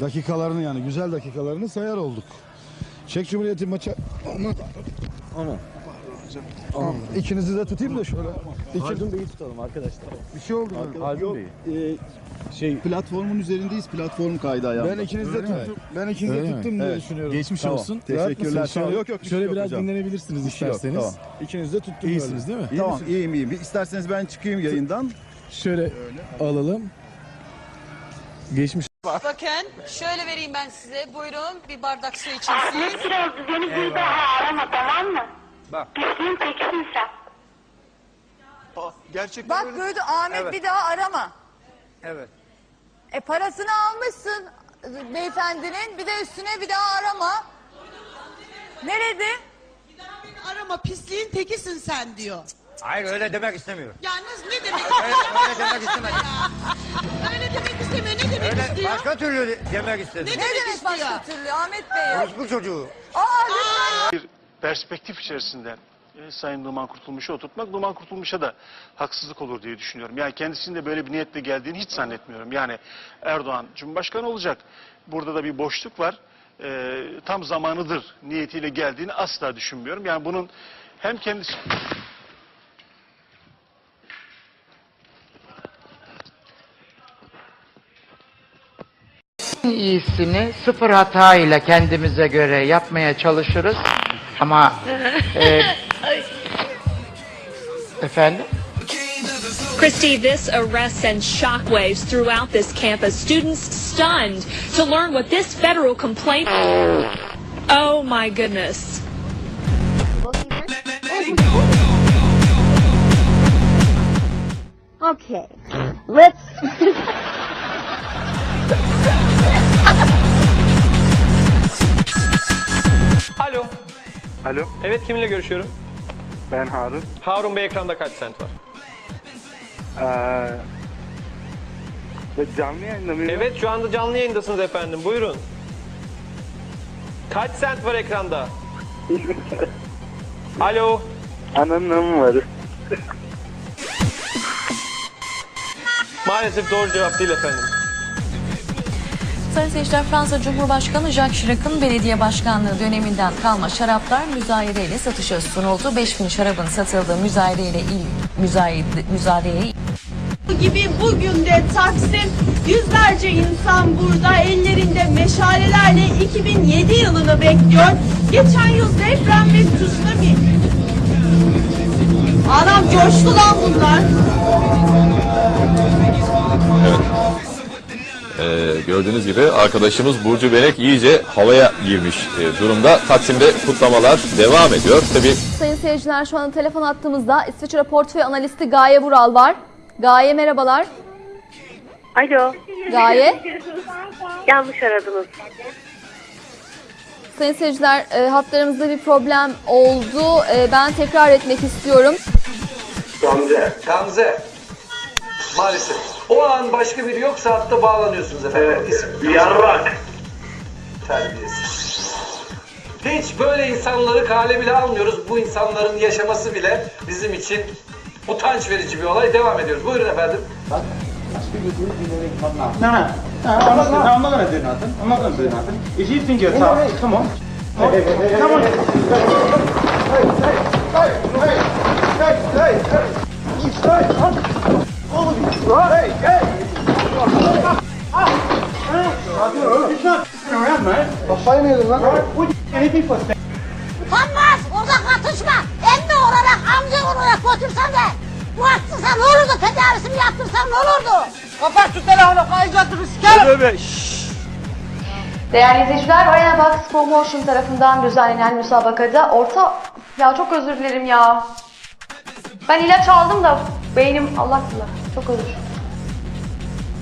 dakikalarını yani güzel dakikalarını sayar olduk. Çek Cumhuriyeti maça Aman. Aman. Aman. İkinizi de tutayım da şöyle. Haldun Bey'i tutalım arkadaşlar. Bir şey oldu. Haldun Bey'i. Şey platformun üzerindeyiz. Platform kaydı ayağımda. Ben ikinizi de tuttum. Ben ikinizi de tuttum diye Evet. düşünüyorum. Geçmiş Tamam. olsun. Teşekkürler. Ol. mısınız? Yok şey Şöyle yok biraz hocam. dinlenebilirsiniz Bir şey yok, isterseniz. tamam. İkinizi de tuttum İyisiniz değil mi? İyi Tamam iyiyim iyiyim. Bir İsterseniz ben çıkayım yayından. Şöyle alalım. Geçmiş Bakın şöyle vereyim ben size. Buyurun bir bardak su için. Ahmet biraz beni bir daha arama tamam mı? Bak. Pisliğin tekisin sen. Gerçekten Bak öyle. gördü Ahmet Evet. bir daha arama. Evet. E parasını almışsın beyefendinin bir de üstüne bir daha arama. Nerede? Arama pisliğin tekisin sen diyor. Hayır öyle demek istemiyorum. Yalnız ne demek? Öyle, öyle demek istemedim. Öyle demek istemiyor. Ne demek Öyle istiyor? başka türlü demek istedim. Ne Ne demek demek başka istiyor? türlü Ahmet Bey? Orospu çocuğu. Aa lütfen. bir perspektif içerisinde e, Sayın Numan Kurtulmuş'u oturtmak Numan Kurtulmuş'a da haksızlık olur diye düşünüyorum. Yani kendisinin de böyle bir niyetle geldiğini hiç zannetmiyorum. Yani Erdoğan Cumhurbaşkanı olacak. Burada da bir boşluk var. E, tam zamanıdır niyetiyle geldiğini asla düşünmüyorum. Yani bunun hem kendisi... En iyisini sıfır hata ile kendimize göre yapmaya çalışırız. Ama e, efendim Christy, this arrest sends shockwaves throughout this campus. Students stunned to learn what this federal complaint. Oh my goodness. Okay. Let's Alo. Alo, Evet kiminle görüşüyorum? ben Harun. Harun Bey ekranda kaç sent var? Ee, ve canlı yayında mıyım? Evet şu anda canlı yayındasınız efendim. Buyurun. Kaç sent var ekranda? Alo. Ananın var. Maalesef doğru cevap değil efendim. Sayın seyirciler Fransa Cumhurbaşkanı Jacques Chirac'ın belediye başkanlığı döneminden kalma şaraplar müzayedeyle satışa sunuldu. 5000 şarabın satıldığı müzayedeyle il müzayede, müzayedeye gibi bugün de Taksim yüzlerce insan burada ellerinde meşalelerle 2007 yılını bekliyor. Geçen yıl deprem ve tsunami. Anam coştu lan bunlar. Gördüğünüz gibi arkadaşımız Burcu Belek iyice havaya girmiş e, durumda. Taksim'de kutlamalar devam ediyor. Tabii Sayın seyirciler şu an telefon attığımızda İsviçre portföy analisti Gaye Vural var. Gaye merhabalar. Alo. Gaye. Yanlış aradınız. Sayın seyirciler e, hatlarımızda bir problem oldu. E, ben tekrar etmek istiyorum. Gamze. Gamze. Maalesef. O an başka biri yoksa hatta bağlanıyorsunuz efendim. Evet. Yarrak. Terbiyesiz. Hiç böyle insanları kale bile almıyoruz. Bu insanların yaşaması bile bizim için utanç verici bir olay. Devam ediyoruz. Buyurun efendim. No, no. No, I'm not, gonna, I'm not gonna do nothing. I'm not gonna do nothing. If you think you're tough, come on. Hey, hey, hey, come on. Hey, hey, hey, hey, hey, hey, hey. You stay, huh? All of you. Hey, hey. It's not around, mate. Kafayı mı yedin lan? Utanmaz orada katışma. Emmi olarak amca olarak götürsen de bu haksızsa ne olurdu? Tedavisini yaptırsan ne olurdu? Kapat şu telefonu kaygatırı sikerim. Değerli izleyiciler, Arena Box Promotion tarafından düzenlenen müsabakada orta... Ya çok özür dilerim ya. Ben ilaç aldım da beynim Allah Allah. Çok özür.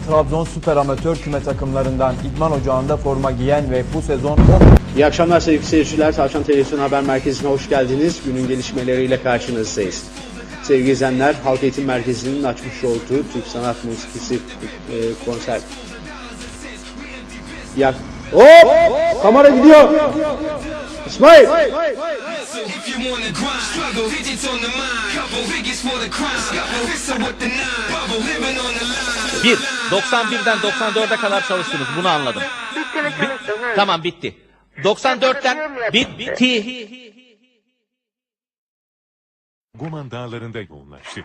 Trabzon Süper Amatör küme takımlarından İdman Ocağı'nda forma giyen ve bu sezon İyi akşamlar sevgili seyirciler. Tavşan Televizyon Haber Merkezi'ne hoş geldiniz. Günün gelişmeleriyle karşınızdayız. Sevgili izleyenler, Halk Eğitim Merkezi'nin açmış olduğu Türk Sanat Müziği e, konser. Ya Hop! Kamera gidiyor. İsmail! Bir, 91'den 94'e kadar çalıştınız. Bunu anladım. Tamam bitti. 94'ten bitti. Goman Dağları'nda yoğunlaştı.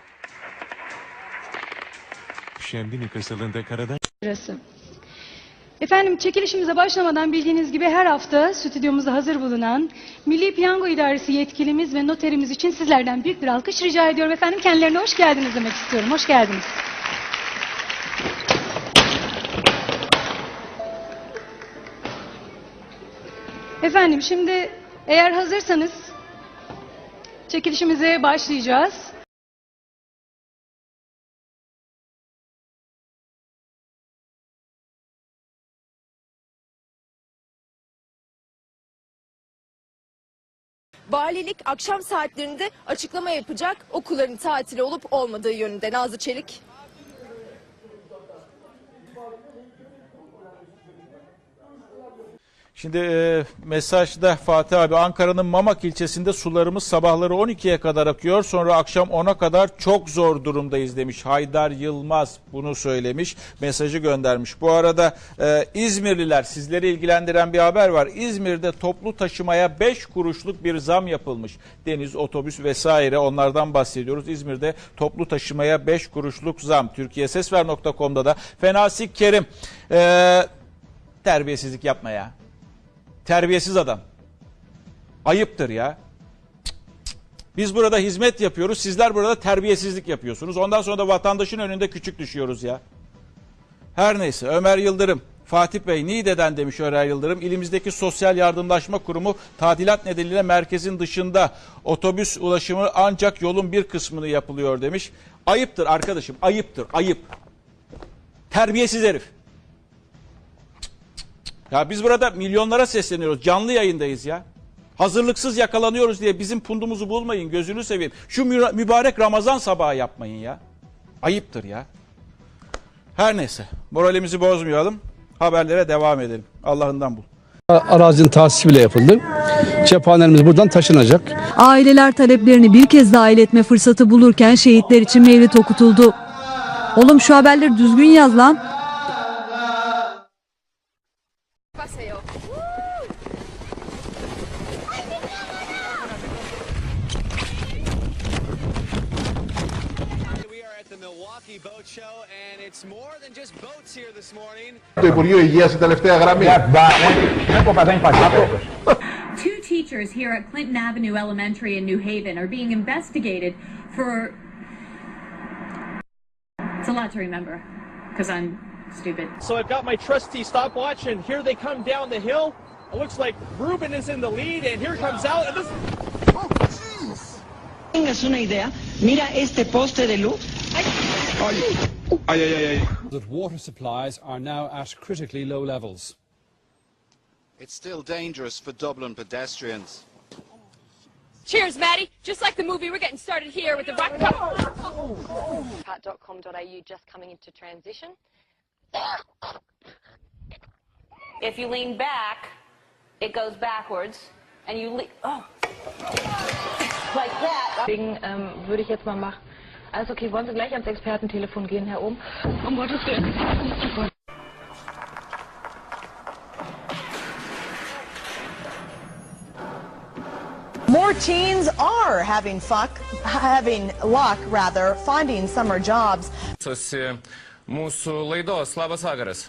Şembini kırsalında karadan Burası. Efendim çekilişimize başlamadan bildiğiniz gibi her hafta stüdyomuzda hazır bulunan Milli Piyango İdaresi yetkilimiz ve noterimiz için sizlerden büyük bir alkış rica ediyorum. Efendim kendilerine hoş geldiniz demek istiyorum. Hoş geldiniz. Efendim şimdi eğer hazırsanız çekilişimize başlayacağız. Valilik akşam saatlerinde açıklama yapacak okulların tatili olup olmadığı yönünde. Nazlı Çelik. Şimdi e, mesajda Fatih abi Ankara'nın Mamak ilçesinde sularımız sabahları 12'ye kadar akıyor. Sonra akşam 10'a kadar çok zor durumdayız demiş. Haydar Yılmaz bunu söylemiş. Mesajı göndermiş. Bu arada e, İzmirliler sizleri ilgilendiren bir haber var. İzmir'de toplu taşımaya 5 kuruşluk bir zam yapılmış. Deniz, otobüs vesaire onlardan bahsediyoruz. İzmir'de toplu taşımaya 5 kuruşluk zam. TürkiyeSesver.com'da da Fenasik Kerim e, terbiyesizlik yapma ya. Terbiyesiz adam. Ayıptır ya. Biz burada hizmet yapıyoruz. Sizler burada terbiyesizlik yapıyorsunuz. Ondan sonra da vatandaşın önünde küçük düşüyoruz ya. Her neyse Ömer Yıldırım. Fatih Bey Niğde'den demiş Ömer Yıldırım. İlimizdeki Sosyal Yardımlaşma Kurumu tadilat nedeniyle merkezin dışında otobüs ulaşımı ancak yolun bir kısmını yapılıyor demiş. Ayıptır arkadaşım ayıptır ayıp. Terbiyesiz herif. Ya biz burada milyonlara sesleniyoruz. Canlı yayındayız ya. Hazırlıksız yakalanıyoruz diye bizim pundumuzu bulmayın. Gözünü seveyim. Şu mü- mübarek Ramazan sabahı yapmayın ya. Ayıptır ya. Her neyse. Moralimizi bozmayalım. Haberlere devam edelim. Allah'ından bul. Arazinin tahsisi bile yapıldı. Cephanelerimiz buradan taşınacak. Aileler taleplerini bir kez daha iletme fırsatı bulurken şehitler için mevlit okutuldu. Oğlum şu haberleri düzgün yaz lan. Το Υπουργείο Υγείας η τελευταία γραμμή. Two teachers here at Clinton Avenue Elementary in New Haven are being investigated for. It's a lot to remember because I'm stupid. So I've got my trusty stopwatch, and here they come down the hill. It looks like Ruben is in the lead, and here comes out. And this... tengas una idea, mira este poste de luz. that water supplies are now at critically low levels. It's still dangerous for Dublin pedestrians. Cheers, Maddie. Just like the movie, we're getting started here with the rock. Cat.com.au just coming into transition. If you lean back, it goes backwards, and you lean. Oh. Like that. Deswegen ähm, um, würde ich jetzt mal machen. Also okay, wollen Sie gleich ans Expertentelefon gehen, Herr Ohm? Um Gottes Willen. More teens are having fuck, having luck rather, finding summer jobs. Klausosi mūsų laidos. Labas vakaras.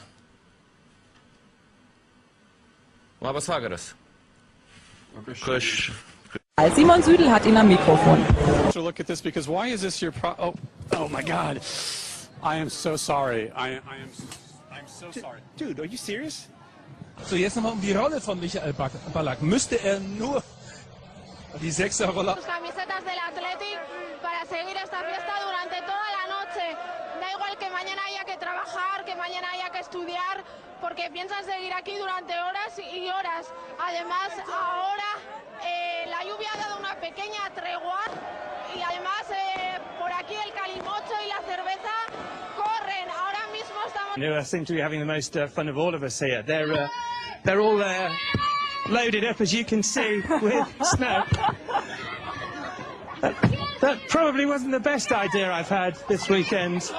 Labas vakaras. Kaž... Simon Südel hat ihn am Mikrofon. Oh, oh my God! I am so sorry. I, I am. I'm so sorry. Dude, are you serious? So, jetzt nochmal um die Rolle von Michael Ba- Ballack. Müsste er nur die Sechserrolle camisetas del Athletic para seguir esta fiesta durante toda la noche. Da igual que mañana haya que trabajar, que mañana haya que estudiar, porque piensan seguir aquí durante horas y horas. Además, ahora lluvia ha dado una pequeña tregua y además eh, por aquí el calimocho y la cerveza corren. Ahora mismo estamos... You uh, seem to be having the most uh, fun of all of us here. They're uh, they're all uh, loaded up, as you can see, with snow. That, that probably wasn't the best idea I've had this weekend.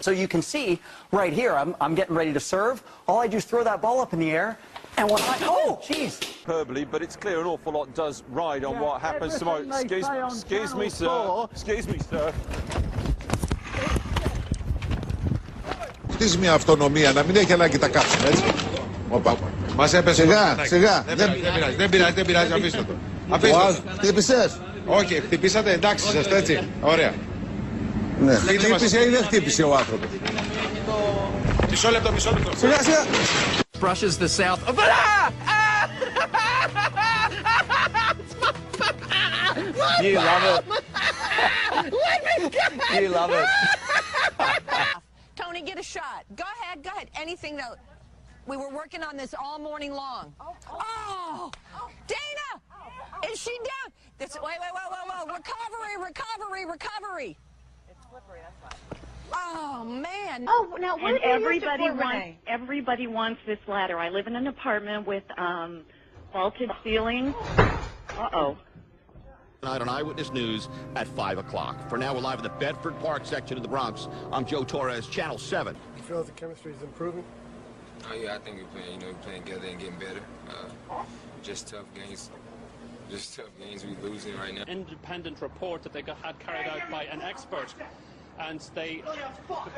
So you can see right here, I'm, I'm getting ready to serve. All I do is throw that ball up in the air, and when I, oh, jeez. Hyperbole, but it's clear an awful lot does ride on what happens tomorrow. Excuse, excuse me, sir. Excuse me, sir. Χτίζει μια αυτονομία, να μην έχει ανάγκη τα κάψουμε, έτσι. Οπα. Μας έπεσε. Σιγά, σιγά. Δεν, δεν πειράζει, δεν πειράζει, δεν πειράζει, αφήστε το. Αφήστε το. Χτύπησες. Όχι, χτυπήσατε, εντάξει είσαστε, έτσι. Ωραία. Ναι, χτύπησε ή δεν χτύπησε ο άνθρωπος; Μισό λεπτό, μισό λεπτό. Σιγά, σιγά. Brushes the south. of- Ah! You love it. You love it. Tony, get a shot. Go ahead, go ahead. Anything though. We were working on this all morning long. Oh, Dana, is she down? This, wait, wait, wait, wait, wait. Recovery, recovery, recovery. Oh man. Oh, now And where do you everybody support wants Renee? everybody wants this ladder. I live in an apartment with um, vaulted ceilings. Uh oh. Tonight on Eyewitness News at 5 o'clock. For now, we're live in the Bedford Park section of the Bronx. I'm Joe Torres, Channel 7. You feel the chemistry is improving? Oh yeah, I think we're playing. You know, we're playing together and getting better. Uh, just tough games. Just tough games we're losing right now. Independent report that they got, had carried out by an expert, and they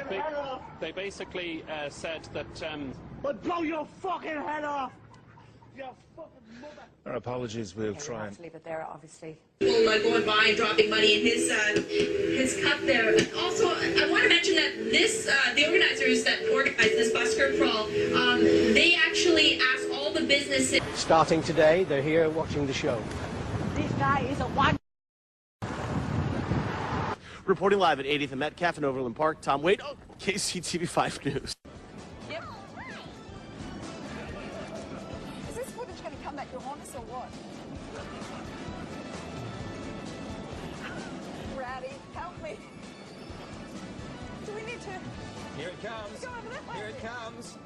they, they basically uh, said that. Um, But blow your fucking head off! Your fucking mother! Our apologies, we'll try and leave it there, obviously. people uh, going by and dropping money in his uh, his cup there. Also, I want to mention that this uh, the organizers that organized this busker crawl, um, they actually asked all the businesses. Starting today, they're here watching the show. This guy is a one. Reporting live at 80th and Metcalf in Overland Park, Tom Wade, oh, KCTV5 News. Is this footage going to come back to haunt us or what? Ratty, help me. Do we need to? Here it comes. Go over that way. Here it comes.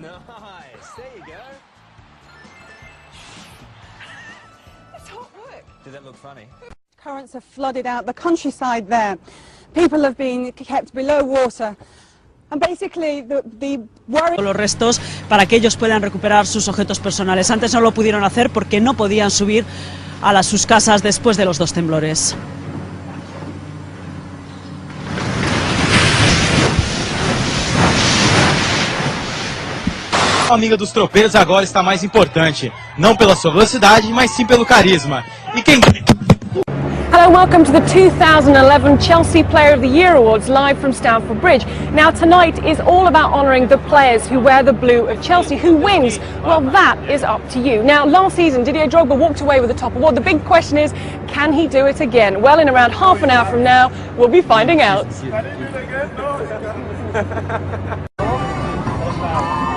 Nice. There you go. It's hot work. Did that look funny? Currents have flooded out the countryside there. People have been kept below water. And basically, the, the worry... los restos para que ellos puedan recuperar sus objetos personales. Antes no lo pudieron hacer porque no podían subir a las, sus casas después de los dos temblores. A amiga dos tropeiros agora está mais importante, não pela sua velocidade, mas sim pelo carisma. E quem Hello, welcome to the 2011 Chelsea Player of the Year Awards live from Stamford Bridge. Now, tonight is all about honouring the players who wear the blue of Chelsea. Who wins? Well, that is up to you. Now, last season, Didier Drogba walked away with the top award. The big question is, can he do it again? Well, in around half an hour from now, we'll be finding out.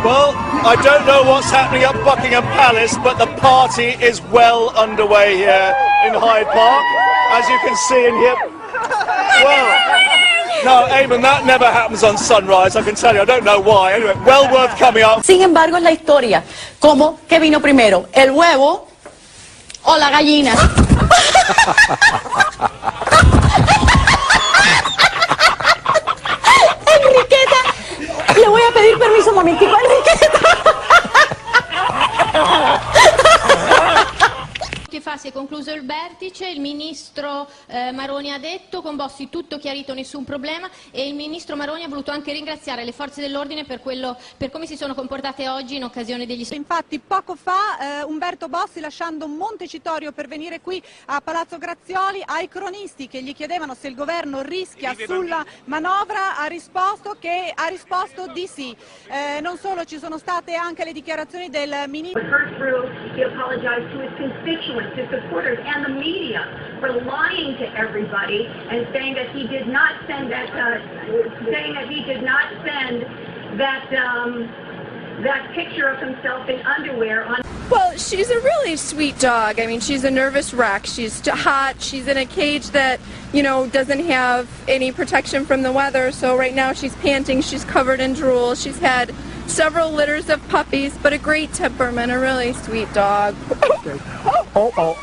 Well, I don't know what's happening at Buckingham Palace, but the party is well underway here in Hyde Park, as you can see in here. Well, no, Eamon, that never happens on Sunrise, I can tell you. I don't know why. Anyway, well worth coming up. Sin embargo, es la historia. ¿Cómo? ¿Qué vino primero? ¿El huevo o la gallina? Enriqueta, le voy a pedir permiso un momentico, Enriqueta. Fa si è concluso il vertice, il ministro eh, Maroni ha detto con Bossi tutto chiarito, nessun problema e il ministro Maroni ha voluto anche ringraziare le forze dell'ordine per, quello, per come si sono comportate oggi in occasione degli Infatti poco fa eh, Umberto Bossi lasciando Montecitorio per venire qui a Palazzo Grazioli ai cronisti che gli chiedevano se il governo rischia sulla manovra ha risposto che ha risposto di sì. Eh, non solo ci sono state anche le dichiarazioni del ministro First through, he apologized to his supporters, and the media for lying to everybody and saying that he did not send that, uh, saying that he did not send that, um, that picture of himself in underwear on. Well, she's a really sweet dog. I mean, she's a nervous wreck. She's t- hot. She's in a cage that, you know, doesn't have any protection from the weather. So right now she's panting. She's covered in drool. She's had several litters of puppies, but a great temperament, a really sweet dog. Oh, oh.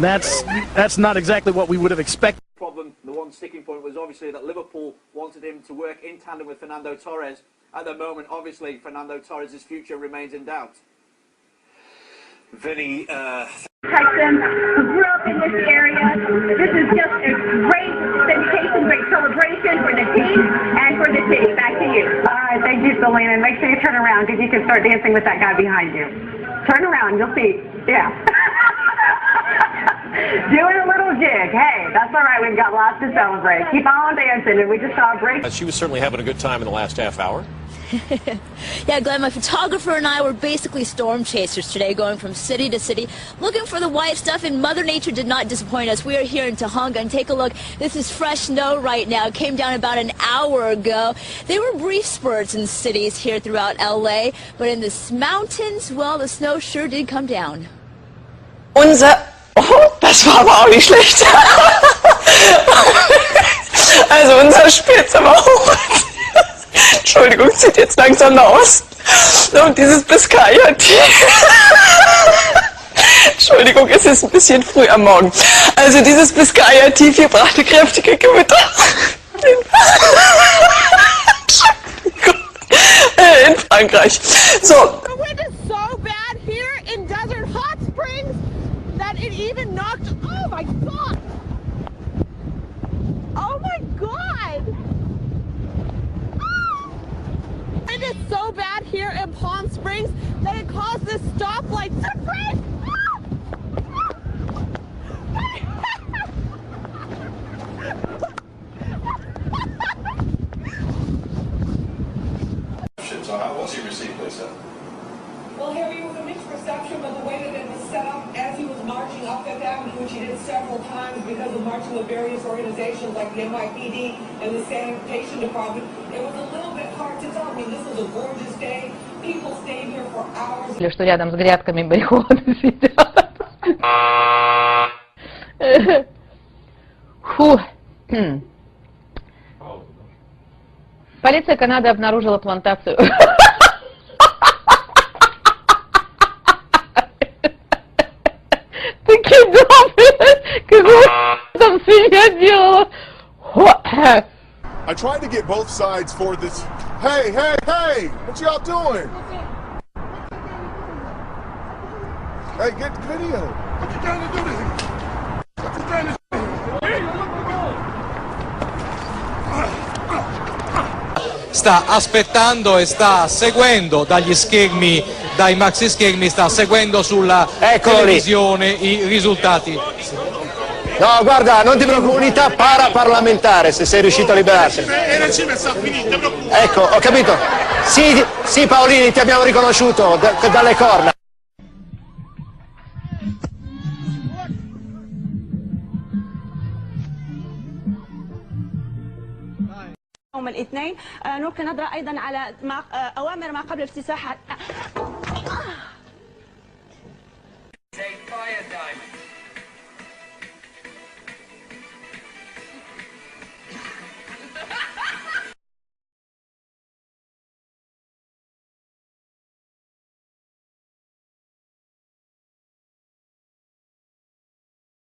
That's that's not exactly what we would have expected. problem, the one sticking point was obviously that Liverpool wanted him to work in tandem with Fernando Torres. At the moment, obviously, Fernando Torres' future remains in doubt. Vinny, uh, Tyson, who grew up in this area. This is just a great dedication, great celebration for the team and for the city. Back to you. Thank you, Make sure you turn around because you can start dancing with that guy behind you. Turn around, you'll see. Yeah. Doing a little jig. Hey, that's all right. We've got lots to celebrate. Keep on dancing, and we just saw a great. Uh, She was certainly having a good time in the last half hour. Yeah, Glenn, my photographer and I were basically storm chasers today, going from city to city, looking for the white stuff, and Mother Nature did not disappoint us. We are here in Tahunga, and take a look. This is fresh snow right now. It came down about an hour ago. There were brief spurts in cities here throughout LA, but in the mountains, well, the snow sure did come down. Unser. Oh, das war aber auch nicht schlecht. also unser Spielzimmer. Entschuldigung, sieht jetzt langsam aus. Und dieses Biscaya-Tee. Entschuldigung, es ist ein bisschen früh am Morgen. Also dieses Biscaya-Tee, hier brachte kräftige Gewitter. Entschuldigung. Äh, In Frankreich. So, The wind is is so bad here in Palm Springs that it caused this stoplight to freeze. So how was he received, Lisa? Well, Harry, it reception, but the way that it was set up as he was marching up Fifth Avenue, which he did several times because of marching with various organizations like the NYPD and the Sanitation Department, it was a little bit hard to tell. I mean, this was a gorgeous day. People stayed here for hours. Или что рядом с грядками барихоны сидят. Фу. Полиция Канады обнаружила плантацию. I tried to get both sides for this. Hey, hey, hey! What y'all doing? Hey, get video. What you trying to do this? What you trying to sta aspettando e sta seguendo dagli schermi, dai maxi schermi, sta seguendo sulla televisione i risultati. No, guarda, non ti preoccupare, unità paraparlamentare se sei riuscito a liberarti. Ecco, ho capito. Sì, sì Paolini, ti abbiamo riconosciuto da- dalle corna. يوم الاثنين آه، نلقي نظرة أيضا على ما آه، أوامر ما قبل افتتاح Say fire dive.